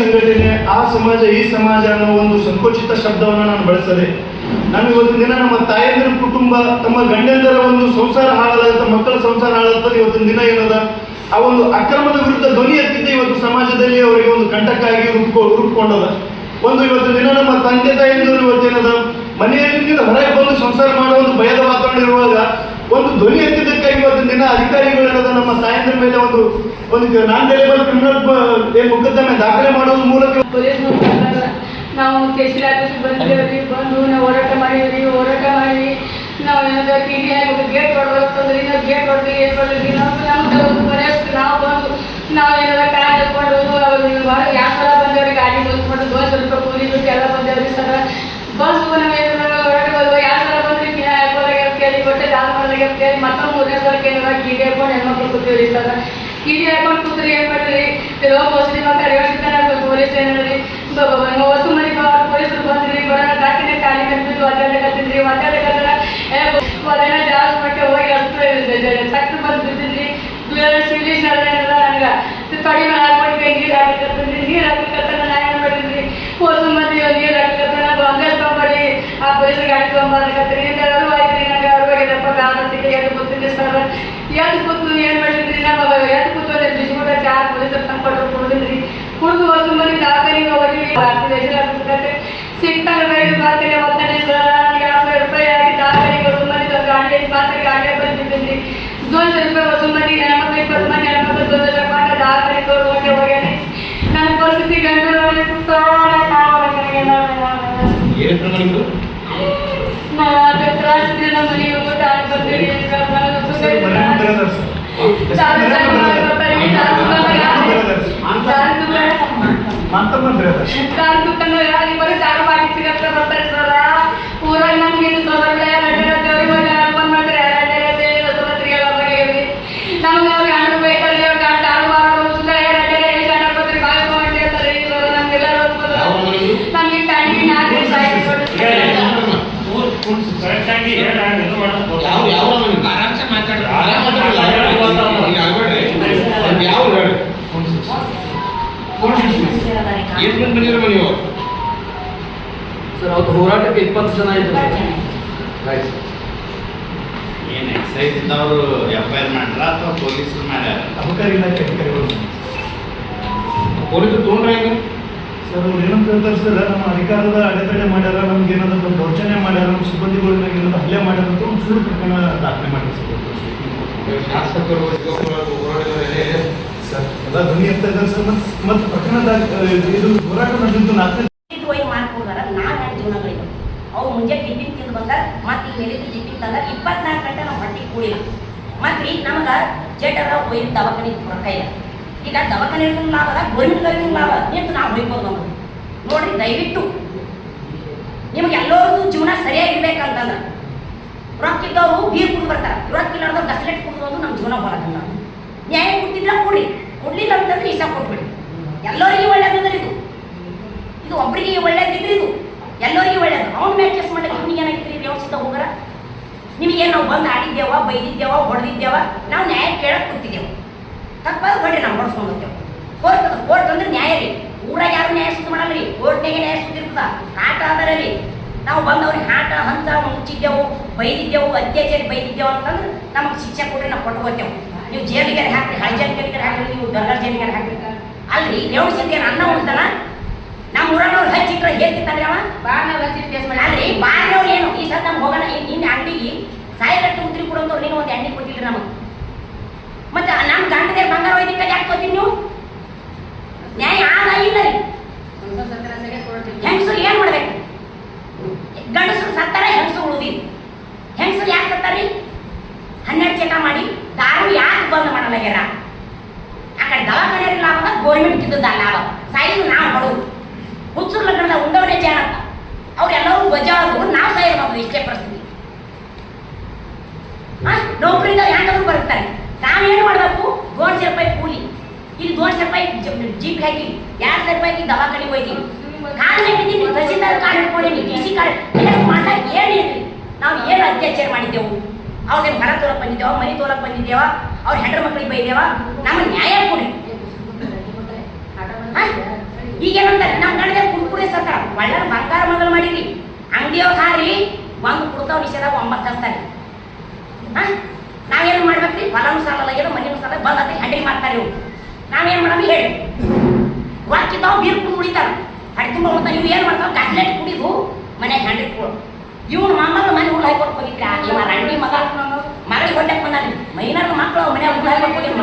ಸಂಘಟನೆ ಆ ಸಮಾಜ, ಈ ಸಮಾಜ ಅನ್ನೋ ಒಂದು ಸಂಕೋಚಿತ ಶಬ್ದವನ್ನು ನಾನು ಬಳಸದೆ, ನಾನು ಇವತ್ತಿನ ದಿನ ನಮ್ಮ ತಾಯಂದಿರ ಕುಟುಂಬ, ತಮ್ಮ ಗಂಡಂದರ ಒಂದು ಸಂಸಾರ ಹಾಳಾದಂತ ಮಕ್ಕಳ ಸಂಸಾರ ಹಾಳಾದ ಇವತ್ತಿನ ದಿನ ಏನದ? ಆ ಒಂದು ಅಕ್ರಮದ ವಿರುದ್ಧ ಧ್ವನಿ ಎತ್ತಿದ್ದೆ ಇವತ್ತು ಸಮಾಜದಲ್ಲಿ ಅವರಿಗೆ ಒಂದು ಕಂಟಕ್ಕಾಗಿ ರೂಪು ರೂಪುಕೊಂಡದ ಒಂದು ಇವತ್ತು ದಿನ ನಮ್ಮ ತಂದೆ, ತಾಯಂದಿರು ಇವತ್ತೇನದ? ಮನೆಯಲ್ಲಿ ಹೊರಗೆ ಬಂದು ಸಂಸಾರ ಮಾಡುವ ಒಂದು ಭಯದ ವಾತಾವರಣ ಇರುವಾಗ ಒಂದು ಧ್ವನಿ ಇವತ್ತಿನ ದಿನ ಅಧಿಕಾರಿಗಳೇನದ ನಮ್ಮ ತಾಯಂದ್ರ ಮೇಲೆ ಒಂದು ಒಂದು ನಾನ್ ಡೆಲಿಬಲ್ ಕ್ರಿಮಿನಲ್ ಮುಕದ್ದಮೆ ದಾಖಲೆ ಮಾಡೋದ್ರ ಮೂಲಕ ನಾವು ಕೇಸರಿ ಆಫೀಸ್ ಬಂದಿದ್ದೇವ್ರಿ ಬಂದು ನಾವು ಹೋರಾಟ ಮಾಡಿದ್ರಿ ಹೋರಾಟ ಮಾಡಿ ನಾವು ಏನಾದ್ರು ಟಿ ಡಿ ಆಗಿ ಗೇಟ್ ಹೊಡೆದಂತಂದ್ರೆ ನಾವು ಗೇಟ್ ಹೊಡೆದು ಏನು ಬರ್ಲಿ ನಾವು ನಾವು ಬಂದು ನಾವು ಏನಾರ ಕಾರ್ ತಗೊಂಡು ಅವ್ರಿಗೆ ಹೊರಗೆ ಯಾವ ಸಲ ಬಂದೇವ್ರಿ ಗಾಡಿ ಮುಗಿಸ್ಕೊಂಡು ದೋಸ್ ರೂಪಾಯಿ ಕೂಲಿ ಬಿಟ್ಟು ಎಲ್ಲ ಬಂದೇವ್ರಿ ಸರ ಬಂದು ನಾವು ಏನಾರ ಹೊರಗೆ ಬಂದು ಯಾವ ಸಲ ಬಂದ್ರಿ ಕಿನ ಹಾಕೋದಾಗ ಕೇಳಿ ಕೊಟ್ಟೆ ದಾನ ಮತ್ತೊಂದು ಮೂರನೇ ಸಲಕ್ಕೆ ಏನಾರ ಕಿಡಿ ಹಾಕೊಂಡು ಹೆಣ್ಮಕ್ಳು ಕೂತೀವಿ ಇಲ್ಲ ಕಿಡಿ ಹಾಕೊಂಡು ಕೂತ್ರಿ ಏನು ಮಾಡ್ರಿ? ಕೆಲವು ಮೋಸಡಿ ಮಕ್ಕಳು ಯೋಚಿಸ್ತಾನೆ ಪೊಲೀಸ್ ಏನಾರಿ ಹೊಸು ಮನೆ ಪೊಲೀಸರು ಬಂದ್ರಿ, ಬರೋಣ ಕಾಕಿನ ಖಾಲಿ ಕಟ್ಟಿದ್ದು ಒದ್ದಾಡಕತ್ತಿದ್ರಿ ಒದ್ದಾಡಕತ್ತಾರ ಒದನ ಜಾಸ್ ಮಟ್ಟ ಹೋಗಿ ಅಷ್ಟು ತಕ್ಕ ಬಂದು ಬಿದ್ದಿದ್ರಿ ಅಲ್ಲ ಏನದ ನನಗೆ ತೊಡಿ ಮೇಲೆ ಹಾಕೊಂಡು ನೀರು ಹಾಕಕತ್ತಿದ್ರಿ ನೀರು ಹಾಕಕತ್ತಾರ ನಾ ಏನು ಮಾಡಿದ್ರಿ ಹೊಸ ಮಂದಿ ನೀರು ಹಾಕಕತ್ತಾರ ಅಂಗಸ್ ತೊಗೊಂಬರ್ರಿ ಆ ಪೊಲೀಸ್ ಗಾಡಿ ತೊಗೊಂಬರ್ಕತ್ರಿ ಎಲ್ಲರೂ ಆಯ್ತು ನನಗೆ ಅವ್ರಿಗೆದಪ್ಪ ಗಾನತಿಗೆ ಎದ್ದು ಕೂತಿದ್ರಿ ಸರ್. ಎದ್ದು ಕೂತು ಏನು ಮಾಡಿದ್ರಿ ನಮ್ಮ ಎದ್ದು ಕೂತು ಅದೇ ಬಿಸ್ಕೂಟ ಚಾ ಪೊಲೀಸರು ತಂದ್ಕೊಟ್ರು ಕುಡಿದ್ರಿ ಕುಡಿದು ಹೊಸ ಮಂದಿ ದಾಖಲೆಗೆ ಹೋಗಿವಿ ಸಿಕ್ಕಾಗ ಬೇರೆ ದಾಖಲೆ ಒತ್ತನೆ ಸರ್. ಎರಡು ಸಾವಿರ ರೂಪಾಯಿ ಆಗಿ ದಾಖಲೆಗೆ ಹೊಸ ಮನೆ ಗಾಡಿಯಲ್ಲಿ ಮಾತ್ರ ಗಾಡಿಯ ಬಂದಿದ್ರಿ ದೋನ್ ಸಾವಿರ ರೂಪಾಯಿ ಹೊಸ ಮನೆ ಹೆಣ್ಮಕ್ಳು ಇಪ್ಪತ್ತು ಮನೆ ಹೆಣ್ಮಕ್ಳು ದೊಡ್ಡ ಮಾಡ ದಾಖಲೆ ಹೋಗಿ ಹೋಗ್ಯಾನೆ ನನ್ನ ಪರಿಸ್ಥಿತಿ ಗಂಡು ಏನು ಕಾರ್ ದುಕಾನ ಅಲ್ಲಿ ಬರೀ ಚಾರು ಮಾಡಿ ಸಿಗತ್ತ ಬರ್ತಾರೆ ಸರ ಊರಾಗ ನಮ್ಗೆ ಇದು ಸೋದರಳೆ ರಡ್ಡೆ ದೇವ್ರಿಗೆ ಹೋಗಿ ಬಂದ್ ಮಾಡ್ತಾರೆ ಸೋದರಿಗೆ ಎಲ್ಲರಿಗೆ ನಮ್ಗೆ ಅವ್ರಿಗೆ ಹಣ್ಣು ಬೇಕಲ್ಲಿ ಅವ್ರಿಗೆ ಗಂಟ ಆರು ವಾರ ಸುತ್ತ ರಡ್ಡೆ ಎಲ್ಲಿ ಎಷ್ಟು ಮಂದಿ ಸರ್ ಅವತ್ತು ಹೋರಾಟಕ್ಕೆ ಇಪ್ಪತ್ತು ಜನ ಇದ್ರು. ಆಯ್ತು. ಏನ್ ಎಕ್ಸೈಸ್ ಇಂದ ಎಫ್ ಐ ಆರ್ ಮಾಡ್ರ ಅಥವಾ ಪೊಲೀಸರು ಮಾಡ್ಯಾರ? ಅಬಕಾರಿ ಇಲಾಖೆ ಅಧಿಕಾರಿಗಳು ಪೊಲೀಸರು ತೊಗೊಂಡ್ರೆ ಹೆಂಗೆ? ಸರ್ ಅವ್ರು ಏನಂತ ಹೇಳ್ತಾರೆ ಸರ್ ನಮ್ಮ ಅಧಿಕಾರದ ಅಡೆತಡೆ ಮಾಡ್ಯಾರ ನಮ್ಗೆ ಏನಾದ್ರು ದೌರ್ಜನ್ಯ ಮಾಡ್ಯಾರ ನಮ್ಮ ಸಿಬ್ಬಂದಿಗಳ ಮೇಲೆ ಏನಾದ್ರು ಹಲ್ಲೆ ಮಾಡ್ಯಾರ ಅಂತ ಒಂದು ಸುಳ್ಳು ಪ್ರಕರಣ ದಾಖಲೆ ಮಾಡಿ ಸರ್. ಶಾಸಕರು ಧ್ವನಿ ಅಂತ ಇದ್ದಾರೆ ಮತ್ತೆ ಮತ್ತೆ ಪ್ರಕರಣ ಇದು ಹೋರಾಟ ನಡೆದಿದ್ದು ನಾಲ್ಕು ಮುಂಜಾನೆ ಟಿಫಿನ್ ತಿಂದು ಈ ಮೇಲೆ ಟಿಫಿನ್ ತಂದಾಗ ಇಪ್ಪತ್ನಾಲ್ಕು ಗಂಟೆ ನಾವು ಹೊಟ್ಟೆ ಕೂಡಿಲ್ಲ. ಮತ್ತೆ ಈಗ ನಮಗೆ ಜೇಟರ ಒಯ್ದು ದವಾಖಾನೆ ರೊಕ್ಕ ಈಗ ದವಾಖಾನೆಗೂ ಲಾಭ ಅದ ಗೋರ್ಮೆಂಟ್ಗಳಿಗೂ ಲಾಭ ನಿಂತು ನಾವು ಹೋಗ್ಬೋದು ನೋಡ್ರಿ, ದಯವಿಟ್ಟು. ನಿಮಗೆ ಎಲ್ಲರದ್ದು ಜೀವನ ಸರಿಯಾಗಿರ್ಬೇಕಂತಂದ್ರೆ, ರೊಕ್ಕ ಇದ್ದವರು ಬೀರ್ ಕುಡಿದು ಬರ್ತಾರೆ ರೊಕ್ಕ ಇಲ್ಲಾರ್ದವ್ರು ಗಸಲೆಟ್ ಕುಡಿದು ನಮ್ಮ ಜೀವನ ಹೊರಗಲ್ಲ ನ್ಯಾಯ ಕೊಡ್ತಿದ್ರೆ ಕೊಡಿ ಕೊಡ್ಲಿಲ್ಲ ಅಂತಂದ್ರೆ ಇಷ್ಟ ಕೊಟ್ಬಿಡಿ ಎಲ್ಲರಿಗೂ ಒಳ್ಳೇದಂದ್ರೆ ಇದು ಇದು ಒಬ್ಬರಿಗೆ ಒಳ್ಳೇದಿದ್ರೆ ಇದು ಎಲ್ಲರಿಗೂ ಒಳ್ಳೇದು ಅವ್ನ ಮೇಲೆ ಕೇಸ್ ಮಾಡಕ್ಕೆ ಏನಾಗಿತ್ತು ರೀ? ವ್ಯವಸ್ಥಿತ ಹೋಗರ ನಿಮಗೆ ನಾವು ಬಂದು ಆಡಿದ್ದೇವ, ಬೈದಿದ್ದೇವ, ಹೊಡೆದಿದ್ದೇವ? ನಾವು ನ್ಯಾಯ ಕೇಳಕ್ ಕೂತಿದ್ದೇವೆ. ತಪ್ಪಾದ ಹೊಡ್ರಿ ನಾವು ಹೊಡ್ಸ್ಕೊಂಡು ಹೋಗ್ತೇವೆ. ಕೋರ್ಟ್ ಅದು ಕೋರ್ಟ್ ಅಂದ್ರೆ ನ್ಯಾಯ ರೀ. ಊರಾಗ ಯಾರು ನ್ಯಾಯ ಸುತ್ತ ಮಾಡಲ್ಲ ರೀ. ಕೋರ್ಟ್ನಾಗೆ ನ್ಯಾಯ ಇರ್ತದ. ಆಟ ಅದರಲ್ಲಿ ನಾವು ಬಂದು ಅವ್ರಿಗೆ ಆಟ ಹಂತ ಮುಚ್ಚಿದ್ದೆವು ಬೈದಿದ್ದೆವು, ಅತ್ಯಾಚಾರಿ ಬೈದಿದ್ದೆವು ಅಂತಂದ್ರೆ ನಮಗೆ ಶಿಕ್ಷೆ ಕೊಡ್ರಿ ನಾವು ಕೊಟ್ಕೋತೇವೆ ನೀವು ಜೇಲಿಗೆ ಹಾಕ್ರಿ ಹೈಜಾನಿಗೆ ಹಾಕ್ರಿ, ನೀವು ದರ್ಗಾ ಜೈಲಿಗೆ ಹಾಕ್ರಿ. ಅಲ್ರಿ ರೇವಣಿಸಿದ್ದೇನೆ ಅನ್ನ ಉಳ್ತಾನ ನಮ್ಮ ಊರನವ್ರು ಹಚ್ಚಿಟ್ರೆ ಹೇಳ್ತಿರ್ತಾನೆ ಅವ. ಬಾರ್ನವ್ರು ಹಚ್ಚಿ ಕೇಸ್ ಮಾಡಿ. ಅಲ್ರಿ ಬಾರ್ನವ್ರು ಏನು ಈ ಸಲ ನಮ್ಗೆ ಹೋಗೋಣ ನಿನ್ನ ಅಂಗಡಿಗೆ ಸಾಯಿರಟ್ಟು ಉದ್ರಿ ಕೊಡೋದು ನೀನು ಒಂದು ಎಣ್ಣೆ ಕೊಟ್ಟಿಲ್ರಿ ನಮಗೆ. ಮತ್ತೆ ನಮ್ಮ ಗಂಡದೇ ಬಂಗಾರ ಒಯ್ದಿಟ್ಟಾಗ ಯಾಕೆ ಕೊತ್ತೀನಿ ನೀವು? ನ್ಯಾಯ ಆದ ಇಲ್ಲ ರೀ. ಹೆಂಗಸರು ಏನು ಮಾಡ್ಬೇಕು? ಗಂಡಸರು ಸತ್ತಾರ ಹೆಂಗಸರು ಉಳಿದಿ ಹೆಂಗಸರು ಯಾಕೆ ಸತ್ತಾರಿ? ಹನ್ನೆರಡು ಚಕ ಮಾಡಿ ದಾರು ಯಾಕೆ ಬಂದ್ ಮಾಡಲಾಗ್ಯಾರ ಆ ಕಡೆ ದವಾಖಾನೆ ಲಾಭ ಗೋರ್ಮೆಂಟ್ ಇದ್ದದ ಲಾಭ. ಸಾಯಿದು ನಾವು ಬಡವರು ಹುಚ್ಚೂರು ಲಗ್ನದ ಉಂಡವನೇ ಜಾಣ. ಅವರೆಲ್ಲರೂ ಬಜಾವರು ನಾವು ಸಾಯಿರ್ಬೇಕು ಇಷ್ಟೇ ಪರಿಸ್ಥಿತಿ. ನೌಕರಿಂದ ಯಾಕಾದ್ರೂ ಬರ್ತಾರೆ ನಾವೇನು ಮಾಡಬೇಕು? ದೋನ್ಸೆ ರೂಪಾಯಿ ಕೂಲಿ. ಇಲ್ಲಿ ದೋನ್ಸೆ ರೂಪಾಯಿ ಜೀಪ್ ಹಾಕಿ. ಎರಡು ಸಾವಿರ ರೂಪಾಯಿ ದವಾಖಾನೆ ಹೋಯ್ತೀವಿ ಕಾಲ್ ಹಾಕಿದ್ದೀನಿ ತಹಸೀಲ್ದಾರ್ ಕಾರ್ಡ್ ಹಿಡ್ಕೊಂಡೀನಿ ಡಿ ಸಿ ಕಾರ್ಡ್ ಮಾಡ್ದಾಗ ಏನಿಲ್ರಿ ನಾವು ಏನು ಅತ್ಯಾಚಾರ ಮಾಡಿದ್ದೆವು? ಅವ್ರಿಗೆ ಮರ ತೋಲಕ್ ಬಂದಿದ್ದೇವ? ಮನೆ ತೋಲಕ್ ಬಂದಿದ್ದೇವ? ಅವ್ರ ಹೆಂಡ್ರ ಮಕ್ಕಳಿಗೆ ಬೈದೇವ? ನಮ್ಮ ನ್ಯಾಯ ಕೊಡಿ ಈಗ ಏನಂತಾರೆ ನಮ್ಮ ಗಂಡದ ಕುಡ್ಕುಡಿ ಸರ್ಕಾರ. ಒಳ್ಳೆ ಬಂಗಾರ ಮೊದಲು ಮಾಡಿರಿ. ಅಂಗಡಿಯವ್ರು ಹಾರಿ ಒಂದು ಕುಡ್ತಾವ್ ನಿಷೇಧ ಒಂಬತ್ತು ಹಚ್ತಾರೆ. ಹಾ ನಾವೇನು ಮಾಡ್ಬೇಕ್ರಿ? ಹೊಲನೂ ಸಾಲಲ್ಲ ಏನೋ ಮನೆ ಸಾಲ ಬಂದತ್ತೆ ಹಂಡಿ ಮಾಡ್ತಾರೆ ಇವ್ರು. ನಾವೇನು ಮಾಡವಿ ಹೇಳಿ ವಾಕಿದ್ದಾವ್ ಬೀರ್ ಕುಡಿದು ಕುಡಿತಾರ. ಹಡಿ ತುಂಬ ಉಳ್ತಾವ ಇವು ಏನು ಮಾಡ್ತಾವ ಕಸ್ಲೆಟ್ ಕುಡಿದು ಮನೆಗೆ ಹಂಡಿ ಕೊಡು. ಇವ್ನು ಮಾಮಲ್ಲ ಮನೆ ಹುಳ ಹಾಕೊಟ್ಟು ಹೋಗಿದ್ರ? ಇವ ರಂಡಿ ಮಗ. ಮಗಳಿಗೆ ಹೊಟ್ಟೆಗೆ ಬಂದಾರಿ ಮೈನಾರ ಮಕ್ಕಳು ಮನೆ ಹುಳ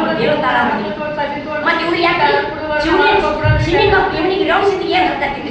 ಹೋಗಿ ಹೇಳುತ್ತಾರ ಮತ್ತೆ ಇವ್ರು ಯಾಕೆ ಸಿಮಿ ಕಪ್ ಇವನಿಗೆ ರೌಂಡ್ ಸಿಟಿ ಏನು ಹತ್ತಕ್ಕೆ